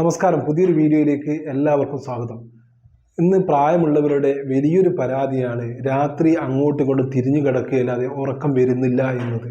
നമസ്കാരം. പുതിയൊരു വീഡിയോയിലേക്ക് എല്ലാവർക്കും സ്വാഗതം. ഇന്ന് പ്രായമുള്ളവരുടെ വലിയൊരു പരാതിയാണ് രാത്രി അങ്ങോട്ടും ഇങ്ങോട്ടും തിരിഞ്ഞു കിടക്കുകയല്ലാതെ ഉറക്കം വരുന്നില്ല എന്നത്.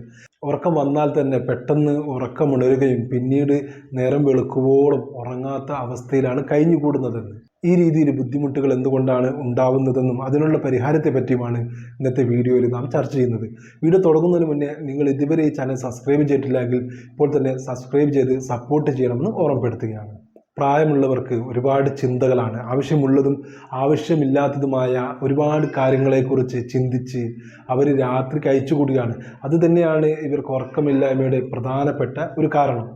ഉറക്കം വന്നാൽ തന്നെ പെട്ടെന്ന് ഉറക്കം ഉണരുകയും പിന്നീട് നേരം വെളുക്കുവോളം ഉറങ്ങാത്ത അവസ്ഥയിലാണ് കഴിഞ്ഞുകൂടുന്നതെന്ന്. ഈ രീതിയിൽ ബുദ്ധിമുട്ടുകൾ എന്തുകൊണ്ടാണ് ഉണ്ടാവുന്നതെന്നും അതിനുള്ള പരിഹാരത്തെ പറ്റിയുമാണ് ഇന്നത്തെ വീഡിയോയിൽ നാം ചർച്ച ചെയ്യുന്നത്. വീഡിയോ തുടങ്ങുന്നതിന് മുന്നേ നിങ്ങൾ ഇതുവരെ ഈ ചാനൽ സബ്സ്ക്രൈബ് ചെയ്തിട്ടില്ലെങ്കിൽ ഇപ്പോൾ തന്നെ സബ്സ്ക്രൈബ് ചെയ്ത് സപ്പോർട്ട് ചെയ്യണമെന്ന് ഓർമ്മപ്പെടുത്തുകയാണ്. പ്രായമുള്ളവർക്ക് ഒരുപാട് ചിന്തകളാണ്. ആവശ്യമുള്ളതും ആവശ്യമില്ലാത്തതുമായ ഒരുപാട് കാര്യങ്ങളെക്കുറിച്ച് ചിന്തിച്ച് അവർ രാത്രി കഴിച്ചുകൂടുകയാണ് അത് തന്നെയാണ് ഇവർക്ക് ഉറക്കമില്ലായ്മയുടെ പ്രധാനപ്പെട്ട ഒരു കാരണം.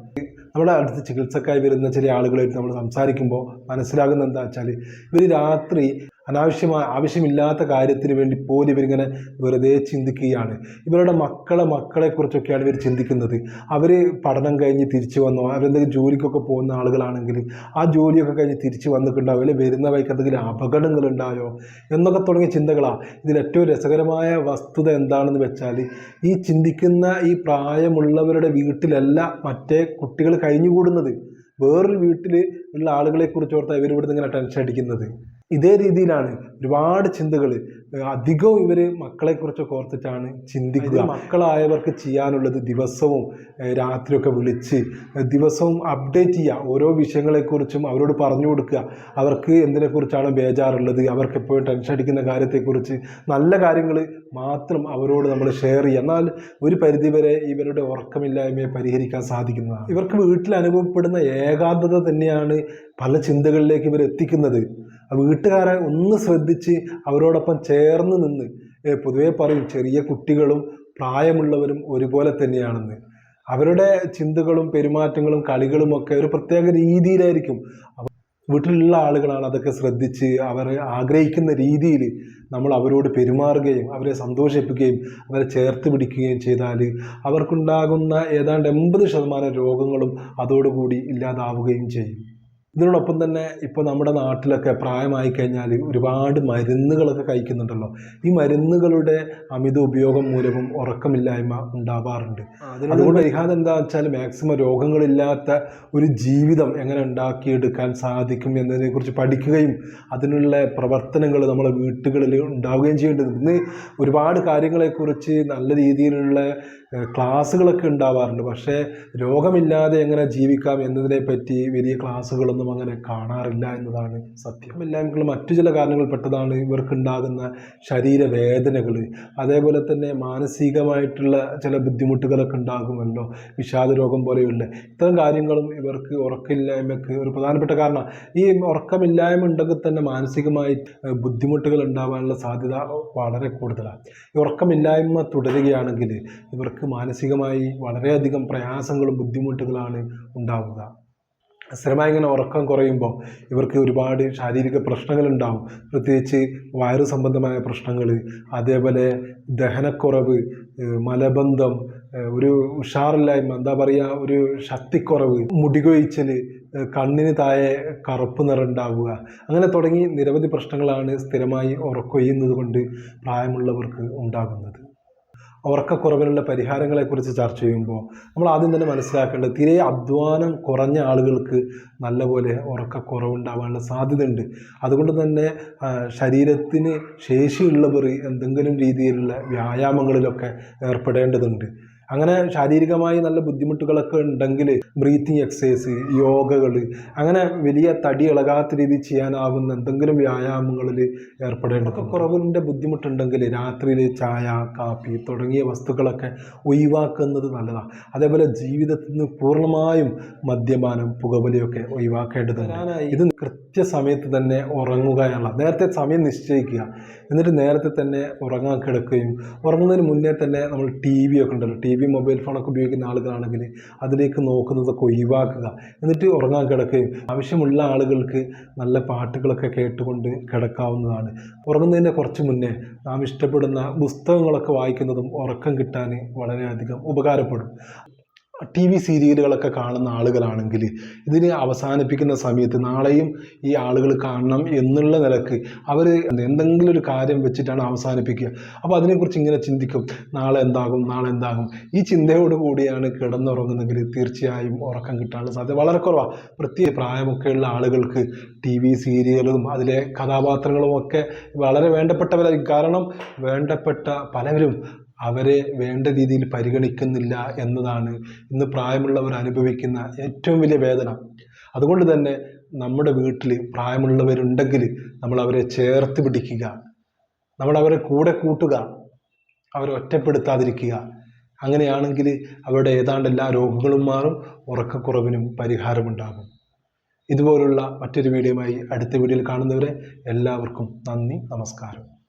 നമ്മുടെ അടുത്ത് ചികിത്സക്കായി വരുന്ന ചില ആളുകളായിട്ട് നമ്മൾ സംസാരിക്കുമ്പോൾ മനസ്സിലാകുന്ന എന്താ വെച്ചാൽ ഇവർ രാത്രി അനാവശ്യമായ ആവശ്യമില്ലാത്ത കാര്യത്തിന് വേണ്ടി പോലും ഇവരിങ്ങനെ വെറുതെ ചിന്തിക്കുകയാണ്. ഇവരുടെ മക്കളെ മക്കളെക്കുറിച്ചൊക്കെയാണ് ഇവർ ചിന്തിക്കുന്നത്. അവർ പഠനം കഴിഞ്ഞ് തിരിച്ചു വന്നോ. അവരെന്തെങ്കിലും ജോലിക്കൊക്കെ പോകുന്ന ആളുകളാണെങ്കിൽ ആ ജോലിയൊക്കെ കഴിഞ്ഞ് തിരിച്ചു വന്നിട്ടുണ്ടാവും. അല്ലെങ്കിൽ വരുന്ന വഴിക്ക് എന്തെങ്കിലും അപകടങ്ങളുണ്ടായോ? എന്നൊക്കെ തുടങ്ങിയ ചിന്തകളാണ് ഇതിൽ ഏറ്റവും രസകരമായ വസ്തുത എന്താണെന്ന് വെച്ചാൽ ഈ ചിന്തിക്കുന്ന ഈ പ്രായമുള്ളവരുടെ വീട്ടിലല്ല മറ്റേ കുട്ടികൾ കഴിഞ്ഞുകൂടുന്നത്. വേറൊരു വീട്ടിൽ ഉള്ള ആളുകളെ കുറിച്ച് ഓർത്താൽ ഇവർ ഇവിടുന്ന് ഇങ്ങനെ ടെൻഷൻ അടിക്കുന്നത്. ഇതേ രീതിയിലാണ് ഒരുപാട് ചിന്തകൾ. അധികവും ഇവർ മക്കളെക്കുറിച്ചൊക്കെ ഓർത്തിട്ടാണ് ചിന്തിക്കുക. മക്കളായവർക്ക് ചെയ്യാനുള്ളത് ദിവസവും രാത്രിയൊക്കെ വിളിച്ച് ദിവസവും അപ്ഡേറ്റ് ചെയ്യുക. ഓരോ വിഷയങ്ങളെക്കുറിച്ചും അവരോട് പറഞ്ഞു കൊടുക്കുക. അവർക്ക് എന്തിനെക്കുറിച്ചാണ് ബേജാറുള്ളത്? അവർക്ക് എപ്പോഴും ടെൻഷൻ അടിക്കുന്ന കാര്യത്തെക്കുറിച്ച് നല്ല കാര്യങ്ങൾ മാത്രം അവരോട് നമ്മൾ ഷെയർ ചെയ്യുക. എന്നാൽ ഒരു പരിധിവരെ ഇവരുടെ ഉറക്കമില്ലായ്മയെ പരിഹരിക്കാൻ സാധിക്കുന്നതാണ്. ഇവർക്ക് വീട്ടിൽ അനുഭവപ്പെടുന്ന ഏകാന്തത തന്നെയാണ് പല ചിന്തകളിലേക്ക് ഇവർ എത്തിക്കുന്നത്. വീട്ടുകാരെ ഒന്ന് ശ്രദ്ധിച്ച് അവരോടൊപ്പം ചേർന്ന് നിന്ന് പൊതുവേ പറയും ചെറിയ കുട്ടികളും പ്രായമുള്ളവരും ഒരുപോലെ തന്നെയാണെന്ന്. അവരുടെ ചിന്തകളും പെരുമാറ്റങ്ങളും കളികളും ഒക്കെ ഒരു പ്രത്യേക രീതിയിലായിരിക്കും. വീട്ടിലുള്ള ആളുകളാണ് അതൊക്കെ ശ്രദ്ധിച്ച് അവർ ആഗ്രഹിക്കുന്ന രീതിയിൽ നമ്മൾ അവരോട് പെരുമാറുകയും അവരെ സന്തോഷിപ്പിക്കുകയും അവരെ ചേർത്ത് പിടിക്കുകയും ചെയ്താൽ അവർക്കുണ്ടാകുന്ന ഏതാണ്ട് എൺപത് ശതമാനം രോഗങ്ങളും അതോടുകൂടി ഇല്ലാതാവുകയും ചെയ്യും. ഇതിനോടൊപ്പം തന്നെ ഇപ്പോൾ നമ്മുടെ നാട്ടിലൊക്കെ പ്രായമായി കഴിഞ്ഞാൽ ഒരുപാട് മരുന്നുകളൊക്കെ കഴിക്കുന്നുണ്ടല്ലോ. ഈ മരുന്നുകളുടെ അമിത ഉപയോഗം മൂലവും ഉറക്കമില്ലായ്മ ഉണ്ടാവാറുണ്ട്. അതുകൊണ്ട് പരിഹാരം എന്താ വെച്ചാൽ മാക്സിമം രോഗങ്ങളില്ലാത്ത ഒരു ജീവിതം എങ്ങനെ ഉണ്ടാക്കിയെടുക്കാൻ സാധിക്കും എന്നതിനെക്കുറിച്ച് പഠിക്കുകയും അതിനുള്ള പ്രവർത്തനങ്ങൾ നമ്മളെ വീട്ടുകളിൽ ഉണ്ടാവുകയും ചെയ്യേണ്ടത് ഇന്ന് ഒരുപാട് കാര്യങ്ങളെക്കുറിച്ച് നല്ല രീതിയിലുള്ള ക്ലാസ്സുകളൊക്കെ ഉണ്ടാവാറുണ്ട്. പക്ഷേ രോഗമില്ലാതെ എങ്ങനെ ജീവിക്കാം എന്നതിനെ പറ്റി വലിയ ക്ലാസ്സുകളൊന്നും അങ്ങനെ കാണാറില്ല എന്നതാണ് സത്യം. സത്യമില്ലായ്മകൾ മറ്റു ചില കാരണങ്ങൾ പെട്ടതാണ് ഇവർക്കുണ്ടാകുന്ന ശരീരവേദനകൾ അതേപോലെ തന്നെ മാനസികമായിട്ടുള്ള ചില ബുദ്ധിമുട്ടുകളൊക്കെ ഉണ്ടാകുമല്ലോ. വിഷാദ രോഗം പോലെയുള്ള ഇത്തരം കാര്യങ്ങളും ഇവർക്ക് ഉറക്കമില്ലായ്മയ്ക്ക് ഒരു പ്രധാനപ്പെട്ട കാരണം. ഈ ഉറക്കമില്ലായ്മ ഉണ്ടെങ്കിൽ തന്നെ മാനസികമായി ബുദ്ധിമുട്ടുകൾ ഉണ്ടാവാനുള്ള സാധ്യത വളരെ കൂടുതലാണ്. ഈ ഉറക്കമില്ലായ്മ തുടരുകയാണെങ്കിൽ ഇവർക്ക് മാനസികമായി വളരെയധികം പ്രയാസങ്ങളും ബുദ്ധിമുട്ടുകളാണ് ഉണ്ടാവുക. സ്ഥിരമായി ഇങ്ങനെ ഉറക്കം കുറയുമ്പോൾ ഇവർക്ക് ഒരുപാട് ശാരീരിക പ്രശ്നങ്ങൾ ഉണ്ടാവും പ്രത്യേകിച്ച് വയറു സംബന്ധമായ പ്രശ്നങ്ങൾ അതേപോലെ ദഹനക്കുറവ് മലബന്ധം ഒരു ഉഷാറില്ലായ്മ എന്താ പറയുക ഒരു ശക്തിക്കുറവ് മുടികൊഴിച്ചൽ കണ്ണിന് താഴെ കറുപ്പ് നിറം ഉണ്ടാവുക അങ്ങനെ തുടങ്ങി നിരവധി പ്രശ്നങ്ങളാണ് സ്ഥിരമായി ഉറക്കൊയ്യുന്നത് കൊണ്ട് പ്രായമുള്ളവർക്ക് ഉണ്ടാകുന്നത്. ഉറക്കക്കുറവിനുള്ള പരിഹാരങ്ങളെക്കുറിച്ച് ചർച്ച ചെയ്യുമ്പോൾ നമ്മൾ ആദ്യം തന്നെ മനസ്സിലാക്കേണ്ടത് തീരെ അധ്വാനം കുറഞ്ഞ ആളുകൾക്ക് നല്ലപോലെ ഉറക്കക്കുറവുണ്ടാവാനുള്ള സാധ്യതയുണ്ട്. അതുകൊണ്ട് തന്നെ ശരീരത്തിന് ശേഷിയുള്ളവർ എന്തെങ്കിലും രീതിയിലുള്ള വ്യായാമങ്ങളിലൊക്കെ ഏർപ്പെടേണ്ടതുണ്ട്. അങ്ങനെ ശാരീരികമായി നല്ല ബുദ്ധിമുട്ടുകളൊക്കെ ഉണ്ടെങ്കിൽ ബ്രീത്തിങ് എക്സസൈസ് യോഗകൾ അങ്ങനെ വലിയ തടി ഇളകാത്ത രീതിയിൽ ചെയ്യാനാവുന്ന എന്തെങ്കിലും വ്യായാമങ്ങളിൽ ഏർപ്പെടേണ്ടത് കുറവിന്റെ ബുദ്ധിമുട്ടുണ്ടെങ്കിൽ രാത്രിയിൽ ചായ കാപ്പി തുടങ്ങിയ വസ്തുക്കളൊക്കെ ഒഴിവാക്കുന്നത് നല്ലതാണ്. അതേപോലെ ജീവിതത്തിൽ നിന്ന് പൂർണമായും മദ്യപാനം പുകവലിയൊക്കെ ഒഴിവാക്കേണ്ടതാണ് ഇത് കൃത്യസമയത്ത് തന്നെ ഉറങ്ങുക എന്നുള്ള നേരത്തെ സമയം നിശ്ചയിക്കുക. എന്നിട്ട് നേരത്തെ തന്നെ ഉറങ്ങാൻ കിടക്കുകയും ഉറങ്ങുന്നതിന് മുന്നേ തന്നെ നമ്മൾ ടി വി ഒക്കെ ഉണ്ടല്ലോ. ടി വി മൊബൈൽ ഫോണൊക്കെ ഉപയോഗിക്കുന്ന ആളുകളാണെങ്കിൽ അതിലേക്ക് നോക്കുന്നതൊക്കെ ഒഴിവാക്കുക. എന്നിട്ട് ഉറങ്ങാൻ കിടക്കുകയും ആവശ്യമുള്ള ആളുകൾക്ക് നല്ല പാട്ടുകളൊക്കെ കേട്ടുകൊണ്ട് കിടക്കാവുന്നതാണ്. ഉറങ്ങുന്നതിന് കുറച്ച് മുന്നേ നാം ഇഷ്ടപ്പെടുന്ന പുസ്തകങ്ങളൊക്കെ വായിക്കുന്നതും ഉറക്കം കിട്ടാൻ വളരെയധികം ഉപകാരപ്പെടും. ടി വി സീരിയലുകളൊക്കെ കാണുന്ന ആളുകളാണെങ്കിൽ ഇതിനെ അവസാനിപ്പിക്കുന്ന സമയത്ത് നാളെയും ഈ ആളുകൾ കാണണം എന്നുള്ള നിലയ്ക്ക് അവർ എന്തെങ്കിലും ഒരു കാര്യം വെച്ചിട്ടാണ് അവസാനിപ്പിക്കുക. അപ്പോൾ അതിനെക്കുറിച്ച് ഇങ്ങനെ ചിന്തിക്കും. നാളെ എന്താകും നാളെ എന്താകും? ഈ ചിന്തയോട് കൂടിയാണ് കിടന്നുറങ്ങുന്നെങ്കിൽ തീർച്ചയായും ഉറക്കം കിട്ടാനുള്ള സാധ്യത വളരെ കുറവാണ് പ്രത്യേക പ്രായമൊക്കെയുള്ള ആളുകൾക്ക് ടി വി സീരിയലും അതിലെ കഥാപാത്രങ്ങളും ഒക്കെ വളരെ വേണ്ടപ്പെട്ടവരായിരിക്കും. കാരണം വേണ്ടപ്പെട്ട പലവരും അവരെ വേണ്ട രീതിയിൽ പരിഗണിക്കുന്നില്ല എന്നതാണ് ഇന്ന് പ്രായമുള്ളവർ അനുഭവിക്കുന്ന ഏറ്റവും വലിയ വേദന. അതുകൊണ്ട് തന്നെ നമ്മുടെ വീട്ടിൽ പ്രായമുള്ളവരുണ്ടെങ്കിൽ നമ്മൾ അവരെ ചേർത്ത് പിടിക്കുക. നമ്മൾ അവരെ കൂടെ കൂട്ടുക. അവരെ ഒറ്റപ്പെടുത്താതിരിക്കുക. അങ്ങനെയാണെങ്കിൽ അവരുടെ ഏതാണ്ട് എല്ലാ രോഗങ്ങളും മാറും ഉറക്കക്കുറവിനും പരിഹാരമുണ്ടാകും. ഇതുപോലുള്ള മറ്റൊരു വീഡിയോയുമായി അടുത്ത വീഡിയോയിൽ കാണുന്നവരെ എല്ലാവർക്കും നന്ദി നമസ്കാരം.